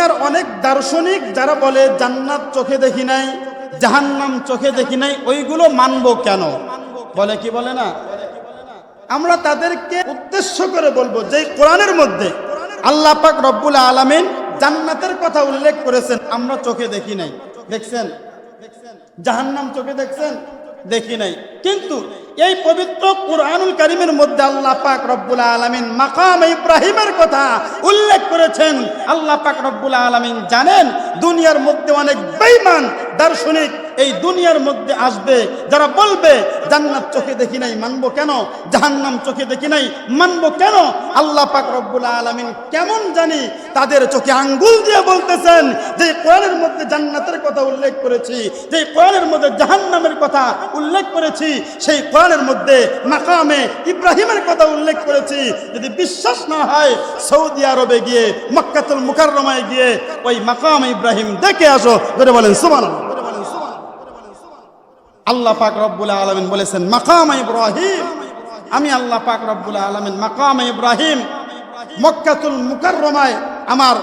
দুনিয়ার অনেক দার্শনিক যারা বলে, জান্নাত চোখে দেখি নাই, জাহান্নাম চোখে দেখি নাই, ওইগুলো মানব কেন? বলে কি বলে না? আমরা তাদেরকে উদ্দেশ্য করে বলব যে, কোরআনের মধ্যে আল্লাহ পাক রব্বুল আলামিন জান্নাতের কথা উল্লেখ করেছেন, আমরা চোখে দেখি নাই। দেখছেন? জাহান্নাম চোখে দেখছেন? দেখি নাই। কিন্তু এই পবিত্র কোরআনুল করিমের মধ্যে আল্লাহ পাক রব্বুল আলমিন মাকাম ইব্রাহিমের কথা উল্লেখ করেছেন। আল্লাহ পাক রব্বুল আলমিন জানেন, দুনিয়ার মধ্যে অনেক বেইমান দার্শনিক এই দুনিয়ার মধ্যে আসবে, যারা বলবে, জান্নাত চোখে দেখি নাই, মানবো কেন? জাহান্নাম চোখে দেখি নাই, মানবো কেন? আল্লাহ পাক রব্বুল আলামিন কেমন জানি তাদের চোখে আঙ্গুল দিয়ে বলতেছেন, যে কোরআনের মধ্যে জান্নাতের কথা উল্লেখ করেছি, যে কোরআনের মধ্যে জাহান্নামের কথা উল্লেখ করেছি, সেই কোরআনের মধ্যে মাকামে ইব্রাহিমের কথা উল্লেখ করেছি। যদি বিশ্বাস না হয়, সৌদি আরবে গিয়ে, মক্কাতুল মুকাররমায় গিয়ে, ওই মাকাম ইব্রাহিম দেখে আসো, ধরে বলেন, সুবহানাল্লাহ। আল্লাহ পাক রব্বুল আলমিন বলেছেন, মাকাম ইব্রাহিম। আমি আল্লাহ পাক রব্বুল আলমিন, মাকাম ইব্রাহিম। মক্কাতুল মুকাররমায় আমার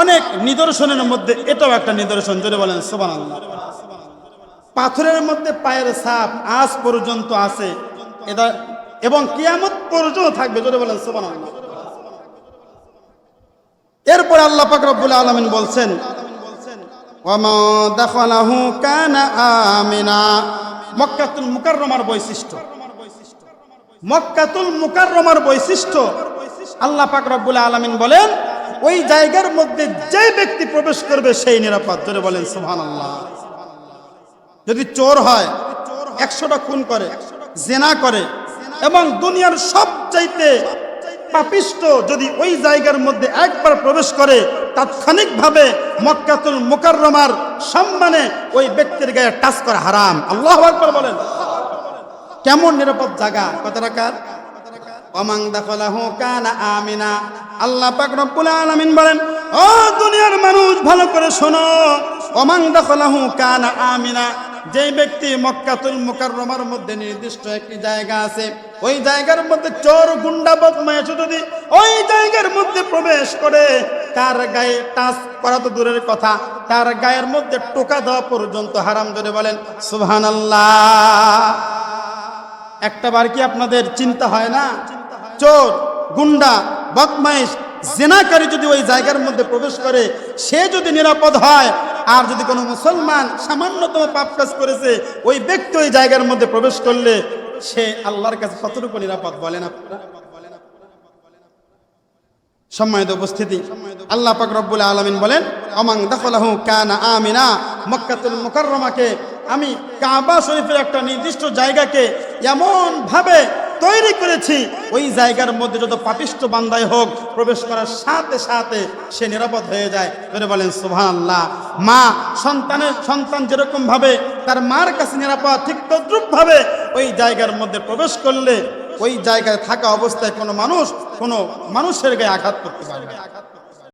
অনেক নিদর্শনের মধ্যে এটাও একটা নিদর্শন, জোরে বলেন সোবান আল্লাহ পাথরের মধ্যে পায়ের সাপ আজ পর্যন্ত আছে। এটা এবং কিয়ামত পর্যন্ত থাকবে, জোরে বলেন সোবান আল্লাহ এরপরে আল্লাহ পাক রব্বুল আলমিন বলছেন ওয়ামা দাখালাহু কানা আমিনা। মক্কাতুল মুকাররমার বৈশিষ্ট্য। মক্কাতুল মুকাররমার বৈশিষ্ট্য। আল্লাহ পাক রব্বুল আলামিন বলেন, ওই জায়গার মধ্যে যে ব্যক্তি প্রবেশ করবে সেই নিরাপদ। জোরে বলেন, সুবহানাল্লাহ। যদি চোর হয়, একশোটা খুন করে, জেনা করে, এবং দুনিয়ার সবচাইতে পাপিষ্ট যদি ওই জায়গার মধ্যে একবার প্রবেশ করে তাৎক্ষণিকভাবে মক্কাতুল মুকাররমার সম্মানে ওই ব্যক্তির গায়ে টাচ করা হারাম। আল্লাহ আকবার বলেন। কেমন নিরাপদ জায়গা? কত রাখার অমাং দাখলাহু কানা আমিনা। আল্লাহ পাক বলেন, ও দুনিয়ার মানুষ, ভালো করে শোনো। অমাং দাখলাহু কানা আমিনা। যে ব্যক্তি মক্কাতুল মুকাররমার মধ্যে নির্দিষ্ট একটি জায়গা আছে, ওই জায়গার মধ্যে চোর, গুন্ডা বদমাইশ যদি ওই জায়গার মধ্যে প্রবেশ করে তার গায়ে টাচ করা তো দূরের কথা। তার গায়ের মধ্যে টোকা দেওয়া পর্যন্ত হারাম ধরে বলেন, সুবহানাল্লাহ। একটা বার কি আপনাদের চিন্তা হয় না? চোর, গুন্ডা, বদমাইশ, জেনাকারী যদি ওই জায়গার মধ্যে প্রবেশ করে, সে যদি নিরাপদ হয়, আর যদি কোনো মুসলমান সামান্যতম পাপ কাজ করেছে, ওই ব্যক্তি ওই জায়গার মধ্যে প্রবেশ করলে সে আল্লাহর কাছে কতটুকু নিরাপদ বলেন আপনারা? সম্মানিত উপস্থিতি। আল্লাহ পাক রব্বুল আলামিন বলেন অমাং দখলাহু কানা আমিনা, মক্কাতুল মুকাররমাকে, আমি কাবা শরীফের একটা নির্দিষ্ট জায়গাকে এমন ভাবে তৈরি করেছি, ওই জায়গার মধ্যে যত পাপিষ্ট বান্দাই হোক, প্রবেশ করার সাথে সাথে সে নিরাপদ হয়ে যায়। ধরে বলেন, সুবহানাল্লাহ, মা সন্তানের, সন্তান যেরকম ভাবে তার মার কাছে নিরাপদ, ঠিক তদ্রুপ ভাবে ওই জায়গার মধ্যে প্রবেশ করলে ওই জায়গায় থাকা অবস্থায় কোনো মানুষ কোনো মানুষের গায়ে আঘাত করতে পারবে